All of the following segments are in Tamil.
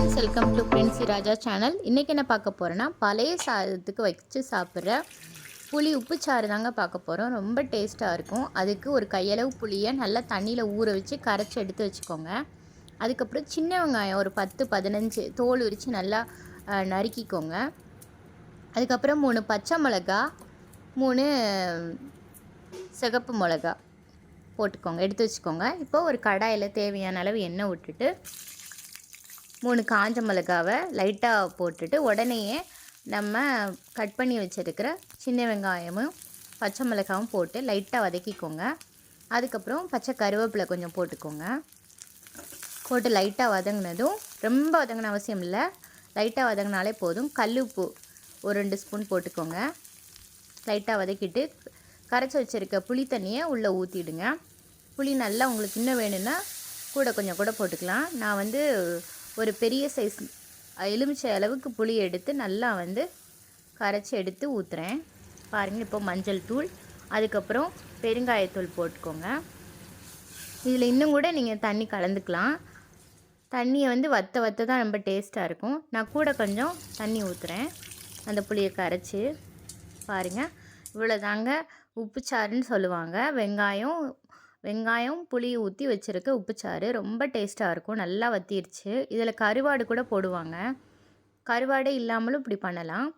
Friends welcome to Princy Raja channel இன்றைக்கி என்ன பார்க்க போகிறேன்னா பழைய சாதத்துக்கு வச்சு சாப்பிட்ற புளி உப்புச்சாறு தாங்க பார்க்க போகிறோம் ரொம்ப டேஸ்ட்டாக இருக்கும். அதுக்கு ஒரு கையளவு புளியை நல்லா தண்ணியில் ஊற வச்சு கரைச்சி எடுத்து வச்சுக்கோங்க. அதுக்கப்புறம் சின்ன வெங்காயம் ஒரு பத்து பதினஞ்சு தோல் உரித்து நல்லா நறுக்கிக்கோங்க. அதுக்கப்புறம் மூணு பச்சை மிளகா மூணு சிகப்பு மிளகா போட்டுக்கோங்க. எடுத்து வச்சுக்கோங்க. இப்போ ஒரு கடாயில் தேவையான அளவு எண்ணெய் விட்டுட்டு மூணு காஞ்ச மிளகாவை லைட்டாக போட்டுட்டு உடனேயே நம்ம கட் பண்ணி வச்சுருக்கிற சின்ன வெங்காயமும் பச்சை மிளகாவும் போட்டு லைட்டாக வதக்கிக்கோங்க. அதுக்கப்புறம் பச்சை கருவேப்பிலை கொஞ்சம் போட்டுக்கோங்க. போட்டு லைட்டாக வதங்கினதும் ரொம்ப வதங்கின அவசியம் இல்லை. லைட்டாக வதங்கினாலே போதும். கல்லுப்பு ஒரு ரெண்டு ஸ்பூன் போட்டுக்கோங்க. லைட்டாக வதக்கிட்டு கரைச்சி வச்சுருக்க புளி தண்ணியை உள்ளே ஊற்றிடுங்க புளி நல்லா உங்களுக்கு இன்னும் வேணும்னா கூட கொஞ்சம் கூட போட்டுக்கலாம். நான் வந்து ஒரு பெரிய சைஸ் எலுமிச்சை அளவுக்கு புளி எடுத்து நல்லா வந்து கரைச்சி எடுத்து ஊற்றுறேன் பாருங்கள் இப்போ மஞ்சள் தூள் அதுக்கப்புறம் பெருங்காயத்தூள் போட்டுக்கோங்க. இதில் இன்னும் கூட நீங்கள் தண்ணி கலந்துக்கலாம். தண்ணியை வந்து வத்த வத்த தான் ரொம்ப டேஸ்ட்டாக இருக்கும். நான் கூட கொஞ்சம் தண்ணி ஊற்றுறேன் அந்த புளியை கரைச்சி. பாருங்கள் இவ்வளோதாங்க உப்புச்சாருன்னு சொல்லுவாங்க. வெங்காயம் வெங்காயம் புளி ஊற்றி வச்சுருக்க உப்புச்சாறு. ரொம்ப டேஸ்ட்டாக இருக்கும். நல்லா வத்திருச்சு. இதில் கருவாடு கூட போடுவாங்க. கருவாடே இல்லாமலும் இப்படி பண்ணலாம்.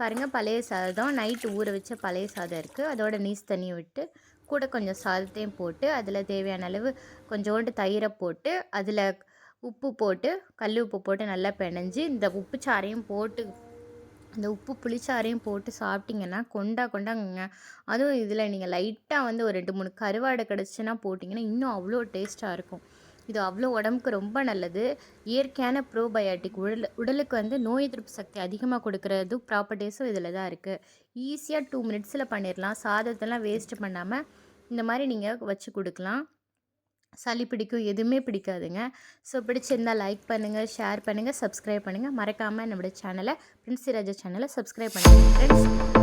பாருங்கள் பழைய சாதம் நைட்டு ஊற வச்ச பழைய சாதம் இருக்குது அதோட நீஸ் தண்ணியை விட்டு கூட கொஞ்சம் சாதத்தையும் போட்டு அதில் தேவையான அளவு கொஞ்சோண்டு தயிரை போட்டு அதில் உப்பு போட்டு கல் உப்பு போட்டு நல்லா பிணைஞ்சு இந்த உப்பு சாறையும் போட்டு இந்த உப்பு புளிச்சாரையும் போட்டு சாப்பிட்டிங்கன்னா கொண்டா கொண்டாங்க அதுவும் இதில் நீங்கள் லைட்டாக வந்து ஒரு ரெண்டு மூணு கருவாடை கிடச்சின்னா போட்டிங்கன்னா இன்னும் அவ்வளோ டேஸ்ட்டாக இருக்கும். இது அவ்வளோ உடம்புக்கு ரொம்ப நல்லது. இயற்கையான ப்ரோபயோட்டிக் உடல் உடலுக்கு வந்து நோய் எதிர்ப்பு சக்தி அதிகமாக கொடுக்குறது ப்ராப்பர்ட்டிஸும் இதில் தான் இருக்குது ஈஸியாக டூ மினிட்ஸில் பண்ணிடலாம் சாதத்தெல்லாம் வேஸ்ட் பண்ணாமல் இந்த மாதிரி நீங்கள் வச்சு கொடுக்கலாம். சளி பிடிக்கும் எதுவுமே பிடிக்காதுங்க. ஸோ பிடிச்சிருந்தால் லைக் பண்ணுங்கள் ஷேர் பண்ணுங்கள் சப்ஸ்கிரைப் பண்ணுங்கள் மறக்காமல் நம்மளுடைய சேனலை பிரின்சி ராஜா சேனலை சப்ஸ்கிரைப் பண்ணுங்கள் ஃப்ரெண்ட்ஸ்